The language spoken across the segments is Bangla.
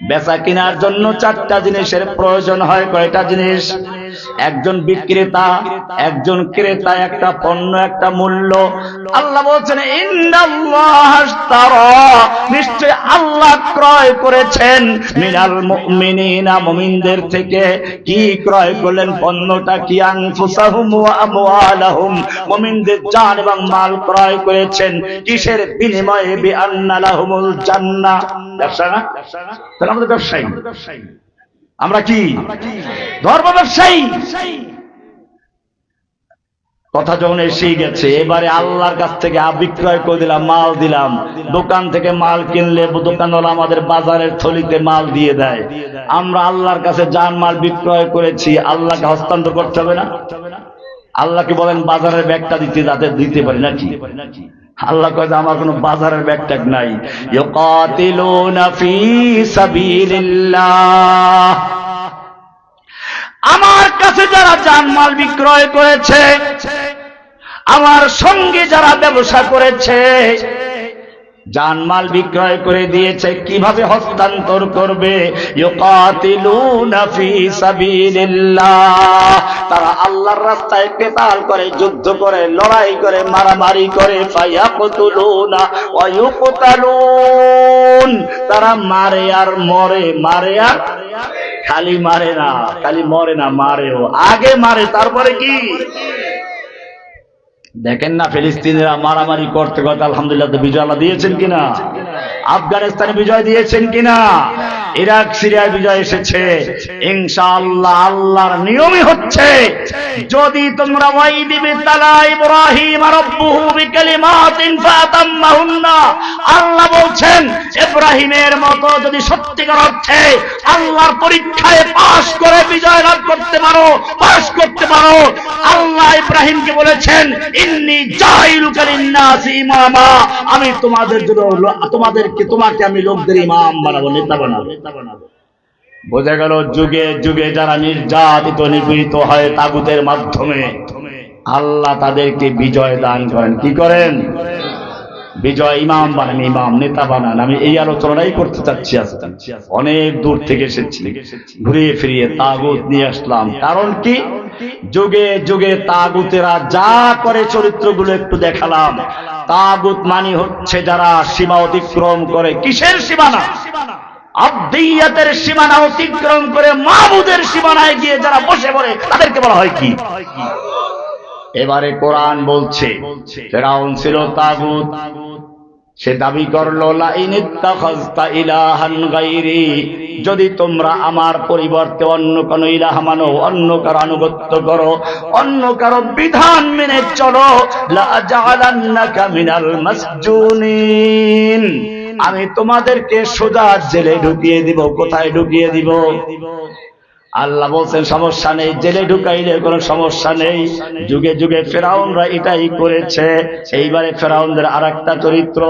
বেচা কেনার জন্য চারটা জিনিসের প্রয়োজন হয়। কয়টা জিনিস? একজন বিক্রেতা, একজন ক্রেতা, একটা পণ্য, একটা মূল্য। আল্লাহ বলছেন নিশ্চয় আল্লাহ ক্রয় করেছেন। মিনাল মুমিনিনা, মুমিনদের থেকে কি ক্রয় করলেন? পণ্যটা কি? আনফুসাহুম ওয়া মুমিনদের জান এবং মাল ক্রয় করেছেন। কিসের বিনিময়ে? বিআন্না লাহুমুল জান্নাহ। ব্যবসা না? তাহলে আমাদের ব্যবসায়ী ব্যবসায়ী। আমরা কি? ধর্ম ব্যবসায়ী। কথা যখন এসেই গেছে এবারে আল্লাহর কাছ থেকে বিক্রয় করে দিলাম মাল দিলাম। দোকান থেকে মাল কিনলে দোকানওয়ালা আমাদের বাজারের থলিতে মাল দিয়ে দেয়। আমরা আল্লাহর কাছে যান মাল বিক্রয় করেছি আল্লাহকে হস্তান্তর করতে হবে না? আল্লাহকে বলেন বাজারের ব্যাগটা দিতে যাতে দিতে পারি নাকি? আল্লাহ কয় আমার কোনো বাজারের ব্যাগ ট্যাগ নাই। আমার কাছে যারা জানমাল বিক্রয় করেছে, আমার সঙ্গে যারা ব্যবসা করেছে জানমাল বিক্রয় করে দিয়েছে, কীভাবে হস্তান্তর করবে? তারা আল্লাহর রাস্তায় কেতাল করে, যুদ্ধ করে, লড়াই করে, মারামারি করে তারা মারে আর মরে, মারে আর খালি মারে না, খালি মরে না, মারেও। আগে মারে, তারপরে কি? দেখেন না ফিলিস্তিনিরা মারামারি করতে করতে আলহামদুলিল্লাহ তো বিজয় আল্লাহ দিয়েছেন কিনা? আফগানিস্তানে বিজয় দিয়েছেন কিনা? ইরাক, সিরিয়ায় বিজয় এসেছে। ইনশাআল্লাহ আল্লাহর নিয়মই হচ্ছে, যদি তোমরা ওয়াই দিবে তালা ইব্রাহিম রব্বুহু বিকালিমাতিন ফাতাম্মাহুন্না, আল্লাহ বলছেন, ইব্রাহিমের মতো যদি সত্যিকার অর্থে আল্লাহর পরীক্ষায় পাশ করে বিজয় লাভ করতে পারো, পাশ করতে পারো, আল্লাহ ইব্রাহিমকে বলেছেন, ইন্নি জাইলুকা লিন্নাসি ইমামা আমি তোমাদের জন্য তোমাদেরকে তোমাকে আমি লোকদের ইমাম বানাবো, নেতা বানাবো? বোঝা গেল যুগে যুগে যারা নির্যাতিত, নিপীড়িত হয় তাগুতের মাধ্যমে, আল্লাহ তাদেরকে বিজয় দান করেন। কি করেন? বিজয় ইমাম বানান, ইমাম নেতা বানান। আমি এই আলোচনাটাই করতে চাচ্ছি অনেক দূর থেকে এসেছি। ঘুরিয়ে ফিরিয়ে তাগুত নিয়ে আসলাম। কারণ কি? যুগে যুগে তাগুতেরা যা করে চরিত্রগুলো একটু দেখালাম। তাগুত মানি হচ্ছে যারা সীমা অতিক্রম করে। কিসের সীমানা? আব্দিয়াতের সীমানা অতিক্রম করে মাহবুদের সীমানায় গিয়ে যারা বসে পড়ে, তাদেরকে বলা হয় কি? এবারে কোরআন বলছে, ফেরাউন ছিল তাগুত। সে দাবি করল যদি তোমরা আমার পরিবর্তে অন্য কোন ইলাহ মানো, অন্য কারও আনুগত্য করো, অন্য কারও বিধান মেনে চলো। আমি তোমাদেরকে সোজা জেলে ঢুকিয়ে দিব, কোথায় ঢুকিয়ে দিব? আল্লাহ বলছেন, সমস্যা নেই, জেলে ঢুকাইলে কোনো সমস্যা নেই। যুগে যুগে ফেরাউনরা এটাই করেছে। এইবারে ফেরাউনদের আর একটা চরিত্র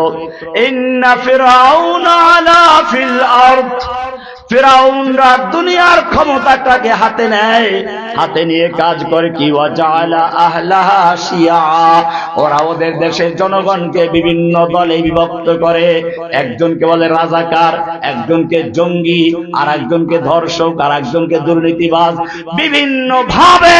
ফেরাউনরা দুনিয়ার ক্ষমতাটাকে হাতে নেয়। হাতে নিয়ে কাজ করে কি ওরা ওদের দেশের জনগণকে বিভিন্ন দলে বিভক্ত করে। একজনকে বলে রাজাকার, একজনকে জঙ্গি আর একজনকে ধর্ষক আর একজনকে দুর্নীতিবাজ। বিভিন্ন ভাবে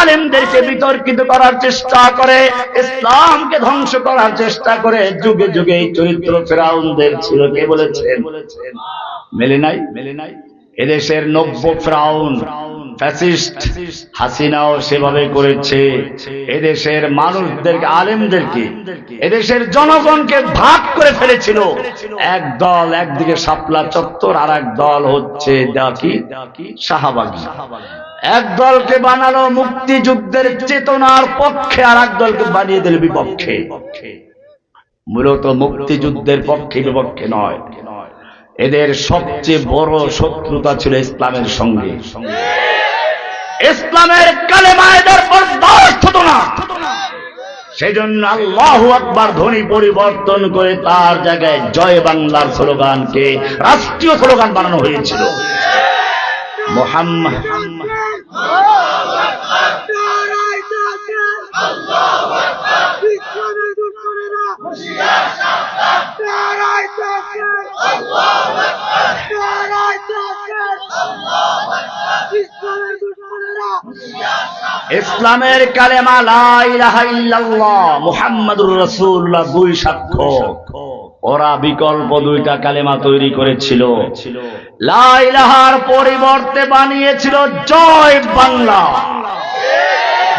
আলেমদেরকে বিতর্কিত করার চেষ্টা করে, ইসলামকে ধ্বংস করার চেষ্টা করে। যুগে যুগে এই চরিত্র ফেরাউনদের ছিল, কে বলেছেন? মেলে নাই? মেলে নাই? এদেশের নব্য ফ্রাউন, ফ্যাসিস্ট হাসিনাও সেভাবে করেছে। এদেশের মানুষদেরকে, আলেমদেরকে, এদেশের জনগণকে ভাগ করে ফেলেছিল। এক দল একদিকে শাপলা চত্বর আর এক দল হচ্ছে ডাকি এক দলকে বানালো মুক্তিযুদ্ধের চেতনার পক্ষে আর এক দলকে বানিয়ে দিল বিপক্ষে। মূলত মুক্তিযুদ্ধের পক্ষে বিপক্ষে নয় এদের সবচেয়ে বড় শত্রুতা ছিল ইসলামের সঙ্গে। ইসলামের কালেমায়দের বরদাস্ত সেই জন্য আল্লাহ আকবার ধ্বনি পরিবর্তন করে তার জায়গায় জয় বাংলার স্লোগানকে রাষ্ট্রীয় স্লোগান বানানো হয়েছিল। মোহাম্মদ ইসলামের কালেমা মুহাম্মাদুর রসুল্লাহ দুই সাক্ষ্য। ওরা বিকল্প দুইটা কালেমা তৈরি করেছিল। লাইলাহার পরিবর্তে বানিয়েছিল জয় বাংলা।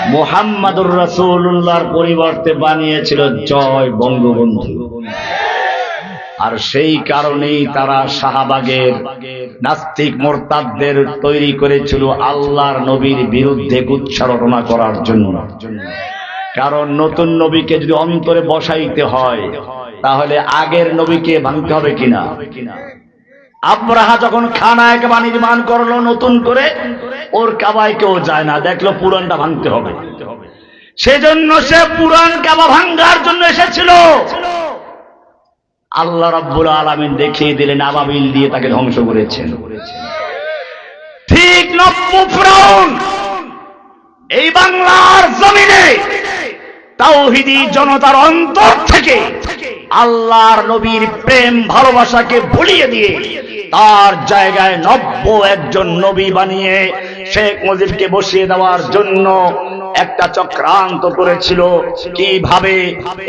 মোহাম্মদুর রসুল্লাহর পরিবর্তে বানিয়েছিল জয় বঙ্গবন্ধু। আর সেই কারণেই তারা শাহবাগের নাস্তিক মোরতাদদের তৈরি করেছিল আল্লাহর নবীর বিরুদ্ধে উচ্চারণা করার জন্য। কারণ নতুন নবীকে যদি অন্তরে বসাইতে হয়, তাহলে আগের নবীকে ভাঙতে হবে কিনা? আব্রাহা যখন খানা কাবা নির্মাণ করল নতুন করে, ওর কাবায় কেউ যায় না, দেখল পুরানটা ভাঙতে হবে। সেজন্য সে পুরান কাবা ভাঙ্গার জন্য এসেছিল। আল্লাহ রাব্বুল আলামিন দেখিয়ে দিলেন আবাবিল দিয়ে তাকে ধ্বংস করেছেন। ঠিক এই বাংলার জমিনে তাওহিদি জনতার অন্তর থেকে আল্লাহর নবীর প্রেম ভালোবাসাকে ভুলিয়ে দিয়ে তার জায়গায় নব্য একজন নবী বানিয়ে শেখ মুজিবকে বসিয়ে দেওয়ার জন্য একটা চক্রান্ত করেছিল। কীভাবে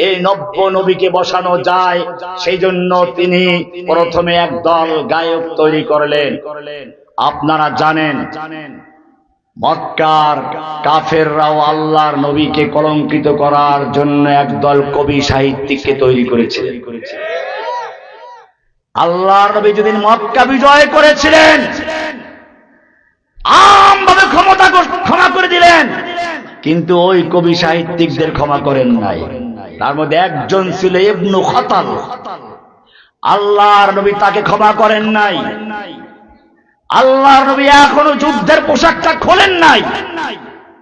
এই নব্য নবীকে বসানো যায় সেই জন্য তিনি প্রথমে একদল গায়ক তৈরি করলেন। আপনারা জানেন, মক্কার কাফেররাও আল্লাহর নবীকে কলঙ্কিত করার জন্য একদল কবি সাহিত্যিককে তৈরি করেছিলেন আল্লাহর নবী যেদিন মক্কা বিজয় করেছিলেন আমভাবে ক্ষমতা ক্ষমা করে দিলেন। কিন্তু ওই কবি সাহিত্যিকদের ক্ষমা করেন নাই। তার মধ্যে একজন ছিল ইবনু খতাল। আল্লাহর নবী তাকে ক্ষমা করেন নাই। আল্লাহর নবী এখনও যুদ্ধের পোশাকটা খোলেন নাই।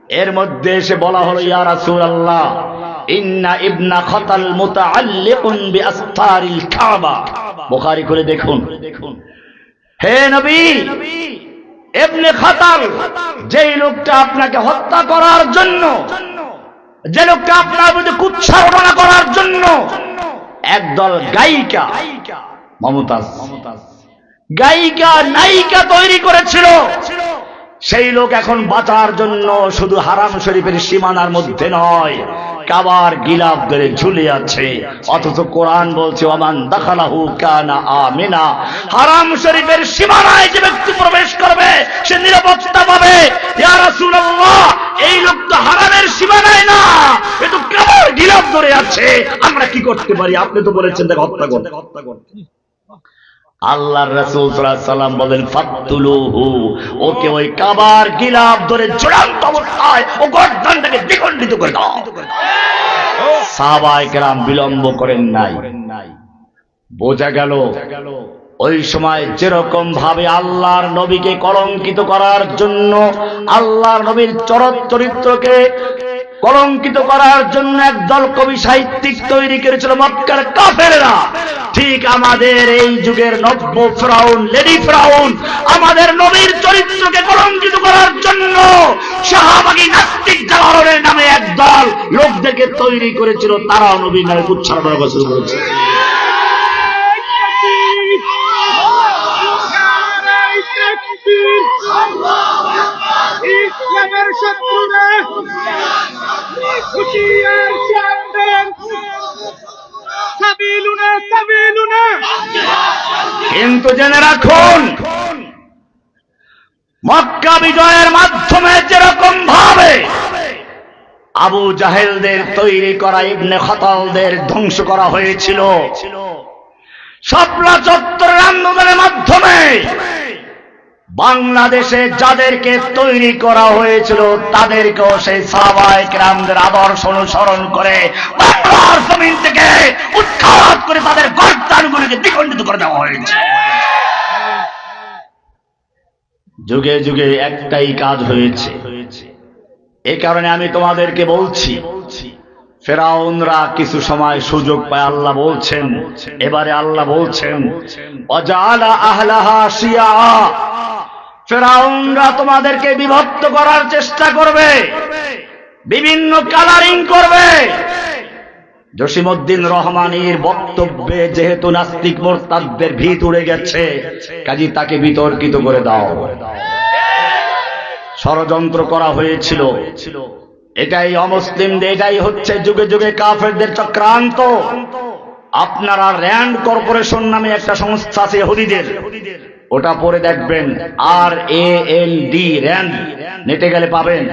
এর মধ্যে এসে বলা হলো, ইয়া রাসূলুল্লাহ, ইন্না ইবনা খতাল মুতাআল্লিকুন বিআসতারিল কাবা। বুখারী করে দেখুন। হে নবী ইবনে খতাল, যেই লোকটা আপনাকে হত্যা করার জন্য, যে লোকটা আপনার মধ্যে কুচ্ছারণা করার জন্য একদল গায়িকা, মমতাজ, গায়িকা নায়িকা তৈরি করেছিল। সেই লোক এখন বাঁচার জন্য শুধু হারাম শরীফের সীমানার মধ্যে নয়, কাবার গিলাফ ধরে ঝুলে আছে। অথচ কোরআন বলছে ওমান দাখালাহু কানা আমিনা। হারাম শরীফের সীমানায় যে ব্যক্তি প্রবেশ করবে, সে নিরাপত্তা পাবে। এই লোক তো হারামের সীমানায় না, এ কাবার গিলাফ ধরে আছে। আমরা কি করতে পারি? আপনি তো বলেছেন, দেখ হত্যা করতে হত্যা করতে। আল্লাহর রাসূল সাল্লাল্লাহু সাল্লাম বলেন, ফাতুলুহু। ওকে ওই কাবার গিলাফ ধরে চূড়ান্ত অবস্থায় ও গর্দানটাকে দ্বিখণ্ডিত করে দাও। সাহাবায়ে কেরাম বিলম্ব করেন নাই। বোঝা গেল, ওই সময় যেরকম ভাবে আল্লাহর নবীকে কলঙ্কিত করার জন্য আল্লাহর নবীর চরত চরিত্রকে কলঙ্কিত করার জন্য একদল কবি সাহিত্যিক তৈরি করেছিল মক্কার কাফেরা ঠিক আমাদের এই যুগের নব্য ফ্রাউন, লেডি ফ্রাউন, আমাদের নবীর চরিত্রকে কলঙ্কিত করার জন্য শাহবাগী নাস্তিক জালালের নামে একদল লোকদেরকে তৈরি করেছিল, তারাও নবীর নামে উচ্চারণ শুরু করেছে। কিন্তু জেনে রাখুন, মক্কা বিজয়ের মাধ্যমে যেরকম ভাবে আবু জাহেলদের তৈরি করা ইবনে খতালদের ধ্বংস করা হয়েছিল স্বপ্না চত্বরের আন্দোলনের মাধ্যমে বাংলাদেশে যাদেরকে তৈরি করা হয়েছিল, তাদেরকেও সেই সাহাবায়ে কেরামদের আদর্শ অনুসরণ করে বাংলার জমিন থেকে উৎখাত করে তাদের গর্দানগুলিকে দ্বিখণ্ডিত করে দেওয়া হয়েছে। যুগে যুগে একটাই কাজ হয়েছে। এ কারণে আমি তোমাদেরকে বলছি, ফেরাউনরা কিছু সময় সুযোগ পায় আল্লাহ বলছেন, এবারে আল্লাহ বলছেন ফেরাউনরা তোমাদেরকে বিভক্ত করার চেষ্টা করবে, বিভিন্ন কালারিং করবে জসিমউদ্দিন রহমানের বক্তব্যে যেহেতু নাস্তিক মোরতাদদের ভিত উড়ে গেছে, কাজী তাকে বিতর্কিত করে দাও। ষড়যন্ত্র করা হয়েছিল। এটাই অমুসলিমদের, এটাই হচ্ছে যুগে যুগে কাফেরদের চক্রান্ত। আপনারা র্যান্ড কর্পোরেশন নামে একটা সংস্থা আছে হুদিদের। ওটা পরে দেখবেন, আর এ এল ডি র্যান্ড। নেটে গেলে পাবেন।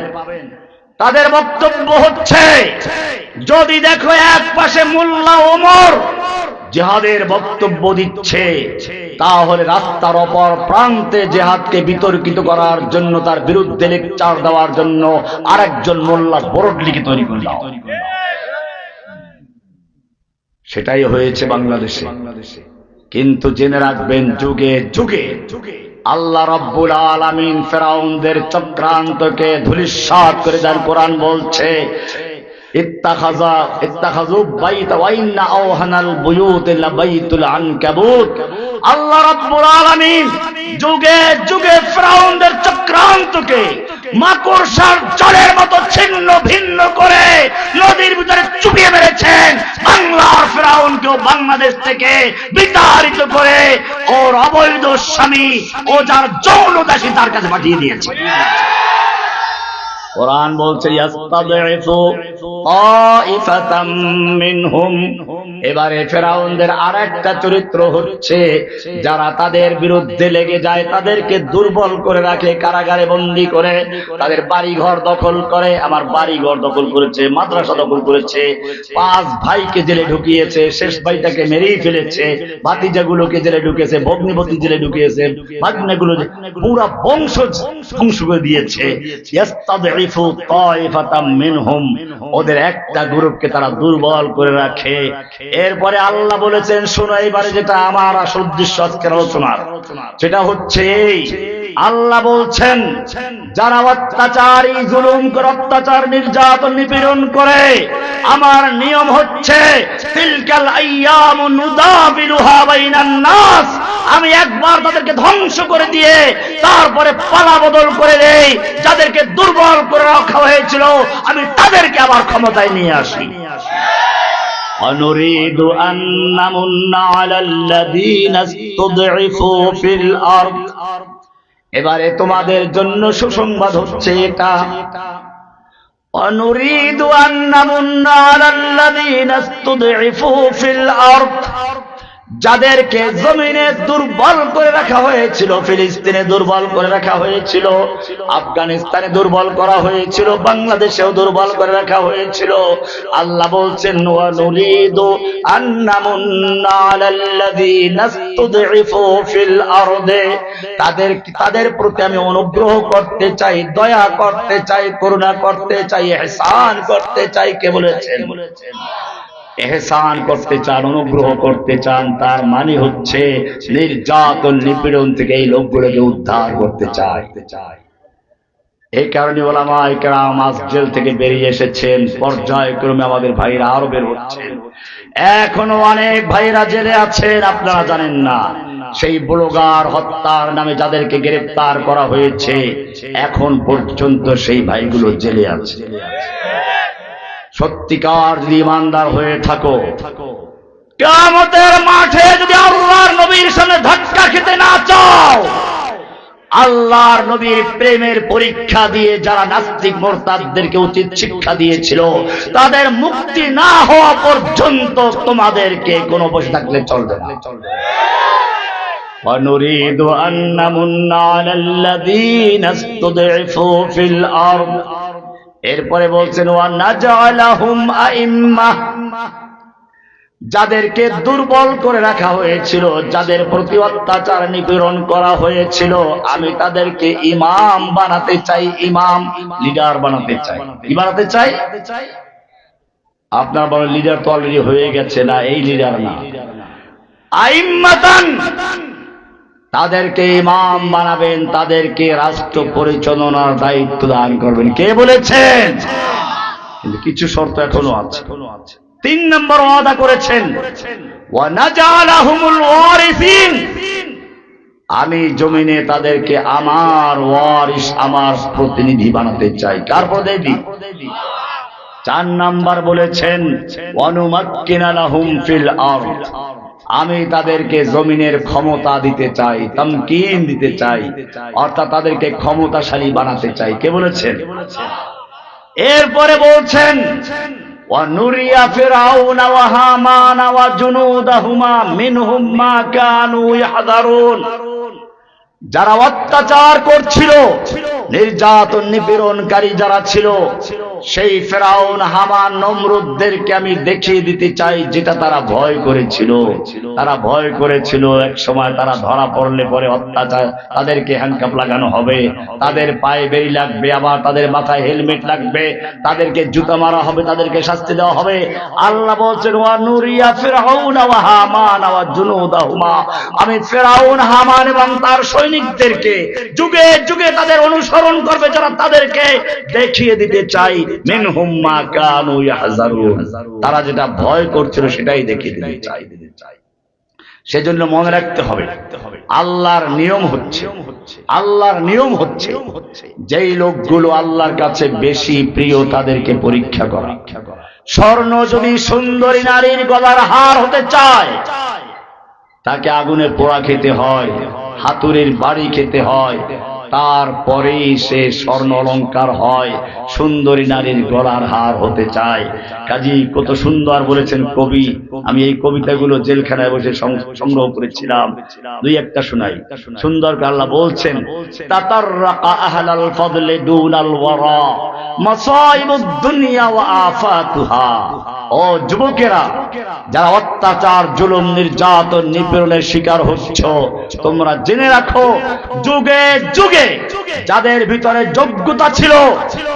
তাদের বক্তব্য হচ্ছে, যদি দেখো এক পাশে মোল্লা ওমর জেহাদের বক্তব্য দিচ্ছে, তাহলে রাস্তার অপর প্রান্তে জেহাদকে বিতর্কিত করার জন্য, তার বিরুদ্ধে লেকচার দেওয়ার জন্য আরেকজন মোল্লা বোর্ড লিখে তৈরি করে দাও। সেটাই হয়েছে বাংলাদেশে। কিন্তু জেনে রাখবেন, যুগে যুগে যুগে আল্লাহ রব্বুল আলামিন ফেরাউনদের চক্রান্তকে ধুলিস্বাত করে দেন কোরআন বলছে চক্রান্তকে মাকড়সার জলের মতো ছিন্ন ভিন্ন করে নদীর ভিতরে বাংলাদেশ থেকে বিতাড়িত করে ওর অবৈধ স্বামী ও যার যৌন দাসী তার কাছে পাঠিয়ে দিয়েছে। কোরআন বলছে এবারে ফেরাউনদের আরেকটা চরিত্র হচ্ছে, যারা তাদের বিরুদ্ধে লেগে যায়, তাদেরকে দুর্বল করে রাখে, কারাগারে বন্দি করে, তাদের বাড়ি ঘর দখল করে, আমার বাড়ি ঘর দখল করেছে, মাদ্রাসা দখল করেছে, পাঁচ ভাইকে জেলে ঢুকিয়েছে, শেষ ভাইটাকে মেরেই ফেলেছে, ভাতিজাগুলোকে জেলে ঢুকিয়েছে ভগ্নিপতি জেলে ঢুকিয়েছে, ভাগ্নেগুলো পুরা বংশ ধ্বংস করে দিয়েছে। ইয়াস্তাদঈফু তাইফাতাম মিনহুম। ওদের একটা গ্রুপকে তারা দুর্বল করে রাখে। এরপরে আল্লাহ বলেছেন, শোনো, এবারে যেটা আমার আসল উদ্দেশ্য আজকের আলোচনার, সেটা হচ্ছে এই আল্লাহ বলছেন যারা অত্যাচারী জুলুম করে অত্যাচার নির্যাতন নিপীড়ন করে আমার নিয়ম হচ্ছে তিলকাল আইয়াম নুদাবিলুহা বাইনান নাস আমি একবার তাদেরকে ধ্বংস করে দিয়ে তারপরে পালা বদল করে দেই যাদেরকে দুর্বল করে রাখা হয়েছিল আমি তাদেরকে আবার ক্ষমতায় নিয়ে আসি ونريد أن نمن على الذين استضعفوا في الأرض এবারে তোমাদের জন্য সুসংবাদ হচ্ছে এটা। অনুরিদ আন্নামুন্না আলাল্লাযীনা ইসতুদঈফু ফিল আরদ। যাদেরকে জমিনে দুর্বল করে রাখা হয়েছিল, ফিলিস্তিনে দুর্বল করে রাখা হয়েছিল, আফগানিস্তানে দুর্বল করা হয়েছিল, বাংলাদেশেও দুর্বল করে রাখা হয়েছিল। আল্লাহ বলছেন তাদের তাদের প্রতি আমি অনুগ্রহ করতে চাই, দয়া করতে চাই, করুণা করতে চাই ইহসান করতে চাই, কে বলেছেন বলেছেন? এহসান করতে চান, অনুগ্রহ করতে চান, তার মানে হচ্ছে নির্যাতন, নিপীড়ন থেকে এই লোকগুলোকে উদ্ধার করতে চায়। এই কারণে ওলামা একরাম আজ জেল থেকে বেরিয়ে এসেছেন। পর্যায়ক্রমে আমাদের ভাইরা আরও বের হচ্ছেন। এখনও অনেক ভাইরা জেলে আছেন, আপনারা জানেন না। সেই ব্লগার হত্যার নামে যাদেরকে গ্রেপ্তার করা হয়েছে, এখন পর্যন্ত সেই ভাইগুলো জেলে আছে। সত্যিকার যদি ইমানদার হয়ে থাকো কেমতের মাঠে যদি আল্লাহর নবীর সামনে ধাক্কা খেতে না চাও আল্লাহর নবীর প্রেমের পরীক্ষা দিয়ে যারা নাস্তিক মোরতাদদেরকে উচিত শিক্ষা দিয়েছিল তাদের মুক্তি না হওয়া পর্যন্ত তোমাদেরকে কোনো বসে থাকলে চলবে না ونريد أن نمن على الذين استضعفوا في الأرض এরপরে বলছেন যাদেরকে দুর্বল করে রাখা হয়েছিল, যাদের প্রতি অত্যাচার নিপীড়ন করা হয়েছিল, আমি তাদেরকে ইমাম বানাতে চাই, ইমাম লিডার বানাতে চাই। কি বানাতে চাই? আপনার বড় লিডার তো অলরেডি হয়ে গেছে না, এই লিডার না। আইম্মাতান! তাদেরকে ইমাম বানাবেন, তাদেরকে রাষ্ট্র পরিচালনার দায়িত্ব দান করবেন। কে বলেছেন? কিন্তু কিছু শর্ত এখনও আছে। তিন নম্বর ওয়াদা করেছেন আমি জমিনে তাদেরকে আমার ওয়ারিস, আমার প্রতিনিধি বানাতে চাই। কার প্রতিনিধি চার নাম্বার বলেছেন অনুমাক্কিনালাহুম ফিল আরদ আমি তাদেরকে জমিনের ক্ষমতা দিতে চাই, তমকিন দিতে চাই, অর্থাৎ তাদেরকে ক্ষমতাশালী বানাতে চাই। কে বলেছেন? এরপরে বলছেন যারা অত্যাচার করছিল নির্যাতন নিপীড়নকারী যারা ছিল, সেই ফেরাউন, হামান, নমরুদদেরকে আমি দেখিয়ে দিতে চাই, যেটা তারা ভয় করেছিল। তারা ভয় করেছিল, এক সময় তারা ধরা পড়লে পরে অত্যাচার, তাদেরকে হ্যান্ডকাপ লাগানো হবে। তাদের পায়ে বেরি লাগবে, আবার তাদের মাথায় হেলমেট লাগবে, তাদেরকে জুতা মারা হবে, তাদেরকে শাস্তি দেওয়া হবে। আল্লাহ বলছেন, ওয়া নুরিয়া ফিরআউন ওয়া হামান ওয়া জুনুদাহুমা। আমি ফেরাউন, হামান এবং তার সৈনিকদেরকে যুগে যুগে তাদের অনুসরণ করবে যারা তাদেরকে দেখিয়ে দিতে চাই। মিনহুম মা কানু ইয়াহজারুন। তারা যেটা ভয় করছিল সেটাই দেখিয়ে দিতে চাই। সেজন্য মনে রাখতে হবে, আল্লাহর নিয়ম হচ্ছে, আল্লাহর নিয়ম হচ্ছে, যেই লোকগুলো আল্লাহর কাছে বেশি প্রিয় তাদেরকে পরীক্ষা করা। স্বর্ণ যদি সুন্দরী নারীর গলার হার হতে চায়, তাকে আগুনে পোড়া খেতে হয়, হাতুড়ির বাড়ি খেতে হয় তারপরেই সে স্বর্ণ অলঙ্কার হয়, সুন্দরী নারীর গলার হার হতে চায়। কাজী কত সুন্দর বলেছেন কবি, আমি এই কবিতাগুলো জেলখানায় বসে সংগ্রহ করেছিলাম। দুই একটা শোনাই। সুন্দর আল্লাহ বলছেন আফাতুহা। ও যুবকেরা, যারা অত্যাচার, জুলুম, নির্যাতন, নিপীড়নের শিকার হচ্ছ, তোমরা জেনে রাখো, যুগে যুগে যাদের ভিতরে যোগ্যতা ছিল,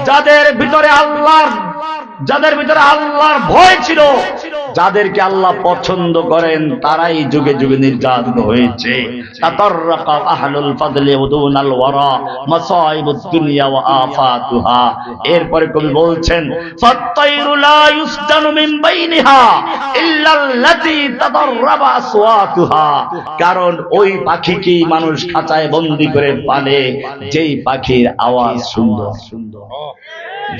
যাদের ভিতরে আল্লাহর, যাদের ভিতরে আল্লাহর ভয় ছিল যাদেরকে আল্লাহ পছন্দ করেন, তারাই যুগে যুগে নির্যাতিত হয়েছে। এরপরে কবি বলছেন কারণ ওই পাখিকেই মানুষ খাঁচায় বন্দি করে পালে যেই পাখির আওয়াজ সুন্দর সুন্দর।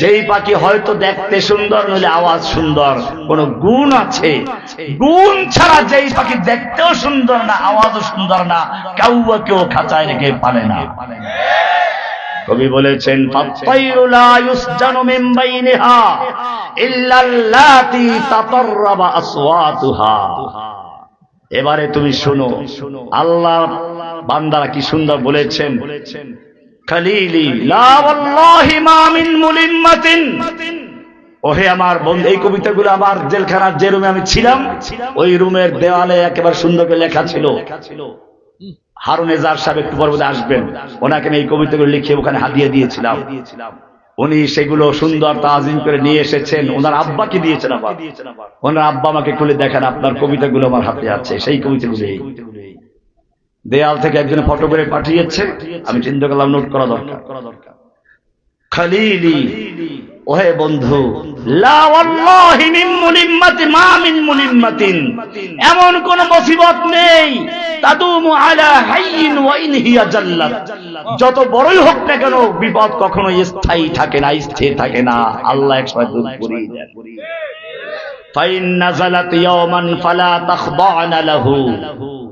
যেই পাখি হয়তো দেখতে সুন্দর, নইলে আওয়াজ সুন্দর। কোন গুণ আছে? গুণ ছাড়া যেই পাখি দেখতেও সুন্দর না, আওয়াজও সুন্দর না কাউয়া কেউ খাঁচায় রেখে পালে না। কবি বলেছেন এবারে তুমি শোনো, আল্লাহ বান্দারা কি সুন্দর বলেছেন বলেছেন? খালিলি ওহে আমার বন্ধু এই কবিতাগুলো আমার জেলখানার যে রুমে আমি ছিলাম ওই রুমের দেওয়ালে একেবারে সুন্দর করে লেখা ছিল। হারুন সাহেব একটু পর্বতে আসবেন। ওনাকে আমি এই কবিতাগুলো লিখে ওখানে হাতিয়ে দিয়েছিলাম। উনি সেগুলো সুন্দর তাজিম করে নিয়ে এসেছেন। ওনার আব্বাকে দিয়েছেন আবার। ওনার আব্বা আমাকে খুলে দেখেন আপনার কবিতাগুলো আমার হাতে আছে। সেই কবিতাগুলো। দেয়াল থেকে একজন ফটো করে পাঠিয়েছে। আমি চিন্তা করলাম নোট করা দরকার। খালিলি, ওহে বন্ধু মিন মিন এমন কোন মুসিবত নেই। যত বড়ই হোক না কেন, বিপদ কখনো স্থায়ী থাকে না, স্থির থাকে না। আল্লাহ একসময় দূর করিয়ে দেন। লাহু।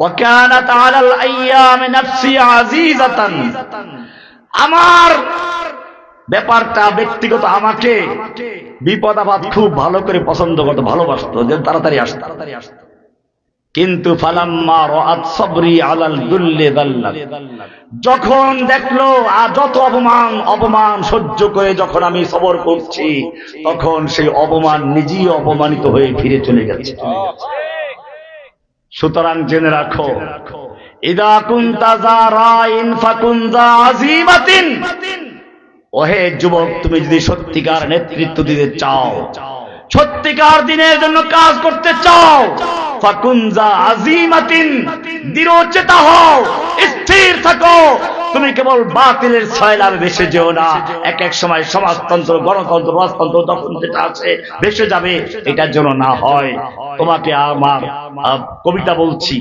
وكانت على الأيام نفسي عزيزة আমার ব্যাপারটা ব্যক্তিগত আমাকে বিপদ আপদ খুব ভালো করে পছন্দ করতো ভালোবাসতো যে তাড়াতাড়ি আসতো তাড়াতাড়ি আসতো কিন্তু ফালাম্মা রাআত সাবরি আলাল দুল্লি দাল্লাত যখন দেখলো আর যত অপমান অপমান সহ্য করে যখন আমি সবর করছি তখন সেই অপমান নিজেই অপমানিত হয়ে ফিরে চলে গেছে সুতরাং জেনে রাখো, ইদা কুন্তাজা রাইন ফাকুন আজিমাতিন ওহে যুবক, তুমি যদি সত্যিকার নেতৃত্ব দিতে চাও, সত্যিকার দিনের জন্য কাজ করতে চাও, ফাকুনজা আজিমাতিন দৃঢ়চেতা হও, স্থির থাকো তুমি কেবল বাতিলের ছয়লাভে ভেসে যেও না এক এক সময় সমাজতন্ত্র গণতন্ত্র রাজতন্ত্র তখন যেটা আছে ভেসে যাবে এটার জন্য না হয় তোমাকে আমার আহ, কবিতা বলছি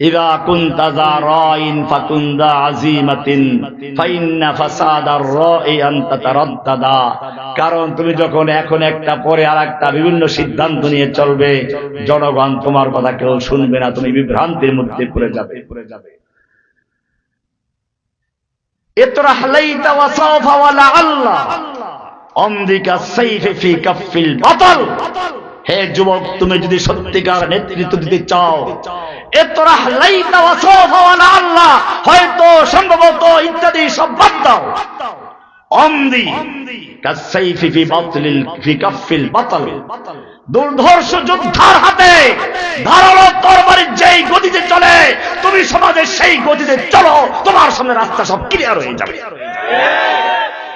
إذا كنت ذا راء فكن ذا عزيمة فإن فساد الراء أن تترددا কারণ তুমি যখন এখন একটা পরে আর একটা বিভিন্ন সিদ্ধান্ত নিয়ে চলবে জনগণ তোমার কথা কেউ শুনবে না তুমি বিভ্রান্তির মধ্যে পড়ে যাবে পড়ে যাবে হে যুবক তুমি যদি সত্যিকার নেতৃত্ব দিতে চাও হয়তো সম্ভবত ইত্যাদি সব বাদ দাও। অমদি। কাসাইফি ফি বাতলিল ফি কাফিল বাতল। দুর্ধর্ষ যোদ্ধার হাতে ধারালো তরবারির যেই গতিতে চলে তুমি সমাজের সেই গতিতে চলো তোমার সামনে রাস্তা সব ক্লিয়ার হয়ে যাবে।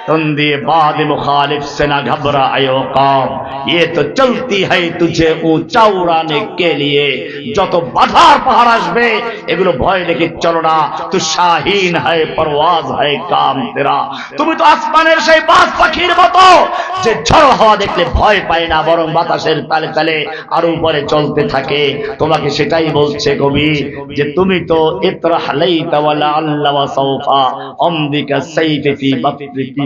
तंदे बाद मुखालिफ से ना घबरायो कौम ये तो चलती है तुझे ऊंचा उड़ाने के लिए যত বাধার পাহাড় আসবে এগুলো ভয় দেখে চলো না তু শাহিন হয় পরওয়াজ হয় কাম তেরা তুমি তো আসমানের সেই বাজ পাখির মতো যে ঝড় হাওয়া দেখলে ভয় পায় না বরং বাতাসের তালে তালে আরো উপরে চলতে থাকে তোমাকে সেটাই বলছে কবি যে তুমি তো ইতরা হালাইতা ওয়ালা আল্লাহ ওয়া সাউফা অমদিকা সাইফি ফি বাতলি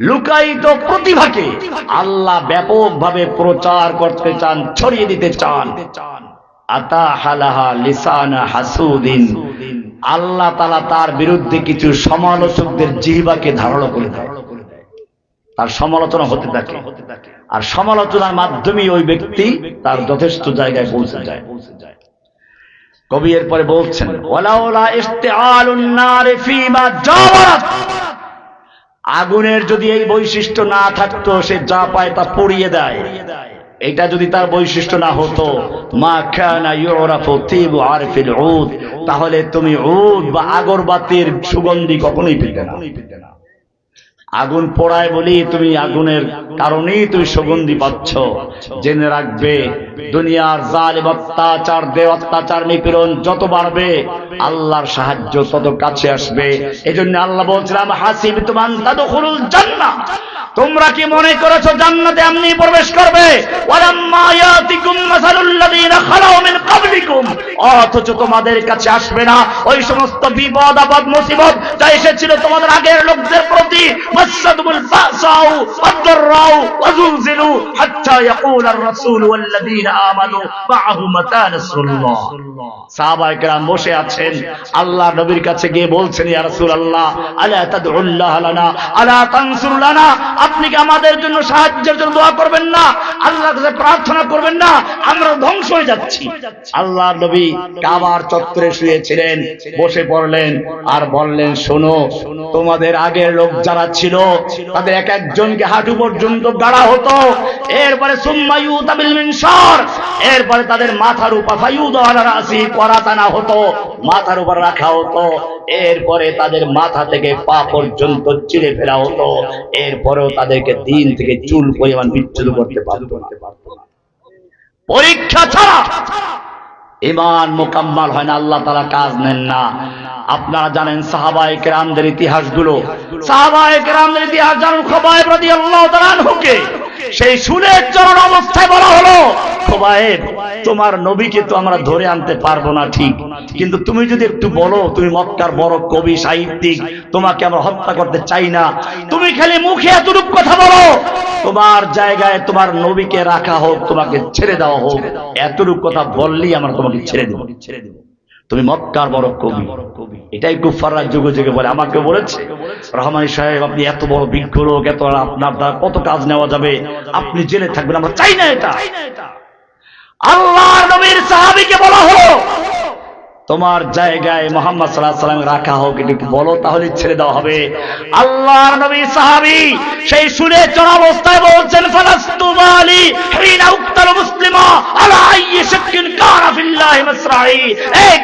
লুকায়িত প্রতিভাকে আল্লাহ ব্যাপকভাবে প্রচার করতে চান, ছড়িয়ে দিতে চান। আতা হালাহা লিসানা হাসুদিন। আল্লাহ তালা তার বিরুদ্ধে কিছু সমালোচকদের জিহ্বাকে ধারণ করে দেয়। তার সমালোচনা হতে থাকে। আর সমালোচনার মাধ্যমে ওই ব্যক্তি তার যথেষ্ট জায়গায় পৌঁছে যায়। কবি এরপরে বলছেন, ওয়ালাউলা ইস্তেআলুন নারে ফিমা জাওয়ারাত। আগুনের যদি এই বৈশিষ্ট্য না থাকতো, সে যা পায় তা পড়িয়ে দেয়। এটা যদি তার বৈশিষ্ট্য না হতো, মা আরফিল তাহলে তুমি উদ বা আগরবাতির সুগন্ধি কখনোই পেতে না। আগুন পোড়ায় বলি তুমি আগুনের কারণেই তুমি সুগন্ধি পাচ্ছ। জেনে রাখবে দুনিয়ার জালিম অত্যাচার দে অত্যাচার নিপীড়ন যত বাড়বে, আল্লাহর সাহায্য তত কাছে আসবে। এজন্য আল্লাহ বলছিলাম, হাসিব তুমান তাদখুলুল জান্নাহ। তোমরা কি মনে করেছ জান্নাতে এমনি প্রবেশ করবে? অথচ তোমাদের কাছে আসবে না। ওই সমস্ত বিপদ, আপদ, মুসিবত যা এসেছিল তোমাদের আগের লোকদের প্রতি। মাসাদুল বাসাউ বসে আছেন আল্লাহ নবীর কাছে গিয়ে বলছেন ইয়া আপনি কি আমাদের জন্য সাহায্যের জন্য দোয়া করবেন না আল্লাহর কাছে প্রার্থনা করবেন না আমরা ধ্বংস হয়ে যাচ্ছি আল্লাহ নবী কাবার চত্বরে শুয়েছিলেন বসে পড়লেন আর বললেন শোনো তোমাদের আগের লোক যারা ছিল তাদের এক একজনকে হাঁটু পর্যন্ত গাড়া হতো এরপরে সুম্মায়ু তাবিল মিনসার এরপরে তাদের মাথার উপর আলা রাসি হতো, মাথার উপর রাখা হতো। এরপরে তাদের মাথা থেকে পা পর্যন্ত চিড়ে ফেলা হতো। এরপরেও তাদেরকে দিন থেকে চুল পরিমাণ বিচ্ছুত করতে পারতো পরীক্ষা ছাড়া ইমান মোকাম্মাল হয় না, আল্লাহ তারা কাজ নেন না। আপনারা জানেন সাহাবায়ে কেরামদের ইতিহাসগুলো। সাহাবায়ে কেরামদের ইতিহাস জানুন খোবায়েব রাদিয়াল্লাহু তাআলা আনহুকে। সেই সুরের চরণ অবস্থায় বলা হলো, খোবায়েব, তোমার নবীকে তো আমরা ধরে আনতে পারব না ঠিক। কিন্তু তুমি যদি একটু বলো, তুমি মক্কার বড় কবি, সাহিত্যিক, তোমাকে আমরা হত্যা করতে চাই না। তুমি খালি মুখে এতটুকু কথা বলো, তোমার জায়গায় তোমার নবীকে রাখা হোক, তোমাকে ছেড়ে দেওয়া হোক, এতটুকু কথা বললেই আমরা তোমাকে ছেড়ে দেবো ছেড়ে দেবো। তুমি মক্কার বড় কবি। এটাই কুফাররা যুগে যুগে বলে আমাকে বলেছে রহমানি সাহেব আপনি এত বড় বিজ্ঞ লোক এত আপনার দ্বারা কত কাজ নেওয়া যাবে? আপনি জেলে থাকবেন আমরা চাই না এটা। আল্লাহ নবীর সাহাবিকে বলা হলো তোমার জায়গায় মোহাম্মদ সাল্লাহ সাল্লাম রাখা হোক একটু বলো, তাহলে ছেড়ে দেওয়া হবে। আল্লাহর নবী সাহাবি সেই শুনে চড়া অবস্থায় বলছেন, ফালাস্তু মালি হিনা উক্তাল শাক্কিন মাসরাই এই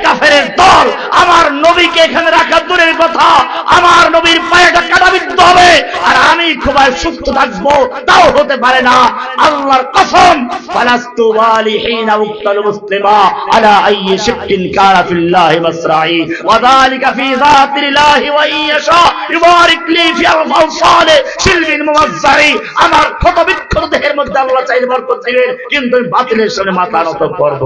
দল আমার নবীকে এখানে রাখা দূরের কথা। আমার নবীর পায়েটা হবে, আর আমি খুবই সুস্থ থাকব, তাও হতে পারে না। আল্লাহর কসম হিনা উক্তাল মুসলিমা আলা শাক্কিন কানা ফিল্লাহি মাসরাই ওয়াযালিকা ফি যাতিল্লাহি ওয়া ইয়াশা। ইবারিক লি ফি আল-ফাওসালে শিলবিন মুমাজ্জারি। আমার ক্ষত বিক্ষত দেহের মধ্যে আল্লাহ চাইলে বরকত দিবেন, কিন্তু বাতিলের সামনে মাথা নত করব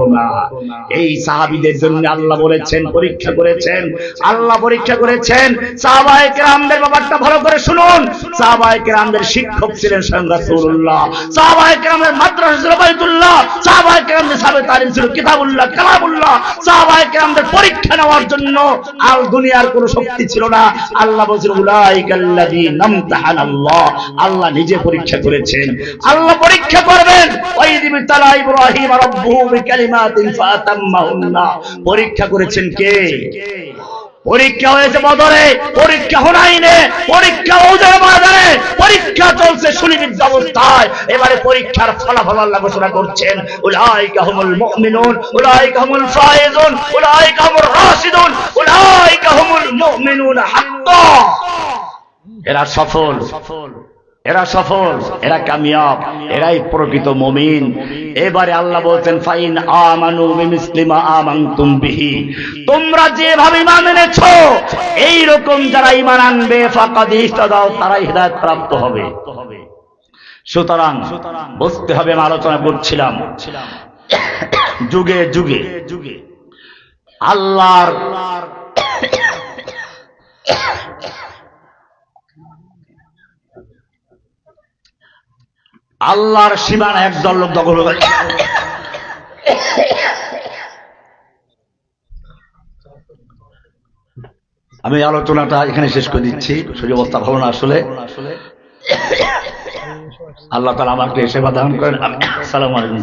এই সাহাবীদের জন্য আল্লাহ বলেছেন, পরীক্ষা করেছেন, আল্লাহ পরীক্ষা করেছেন। সাহাবায়ে কেরামদের ব্যাপারটা ভালো করে শুনুন। সাহাবায়ে কেরামদের শিক্ষক ছিলেন স্বয়ং রাসূলুল্লাহ। সাহাবায়ে কেরামদের মাদ্রাসা ছিল বাইতুল্লাহ। সাহাবায়ে কেরামদের সাহাবে তালিম ছিল কিতাবুল্লাহ, কালামুল্লাহ। সাহাবায়ে কেরামদের পরীক্ষা নেওয়ার জন্য আল দুনিয়ার কোনো শক্তি ছিল না। আল্লাহ আল্লাহ নিজে পরীক্ষা করেছেন। আল্লাহ পরীক্ষা করবেন। পরীক্ষা করেছেন কে? পরীক্ষা হয়েছে বদরে, পরীক্ষা হুনাইনে পরীক্ষা ওদের বাজারে, পরীক্ষা চলছে সুনিবিদ্ধ অবস্থায়। এবারে পরীক্ষার ফলাফল আল্লাহ ঘোষণা করছেন, উলাইকা হুমুল মুমিনুন, উলাইকা হুমুল ফায়েজুন, উলাইকা হুমুর রাশিদুন, উলাইকা হুমুল মুমিনুন হাক্কা এরা সফল সফল। এরা সফল, এরা কামিয়াব, এরাই প্রকৃত মমিন। এবারে আল্লাহ বলছেন, ফাইন আমানু বিমিসলিমা আমানতুম বিহি। তোমরা যেভাবে ঈমান এনেছো এই রকম যারা ঈমান আনবে, ফাকাদ ইহতাদাও তারাই হিদায়াত প্রাপ্ত হবে। সুতরাং বুঝতে হবে, আমি আলোচনা করছিলাম। যুগে যুগে যুগে আল্লাহর আল্লাহর সীমানা একদল লোক দখল করে আমি আলোচনাটা এখানে শেষ করে দিচ্ছি। শরীর অবস্থা ভালো না আসলে। আল্লাহ তালা আমাকে সেবা দান করেন। সালাম আলাইকুম।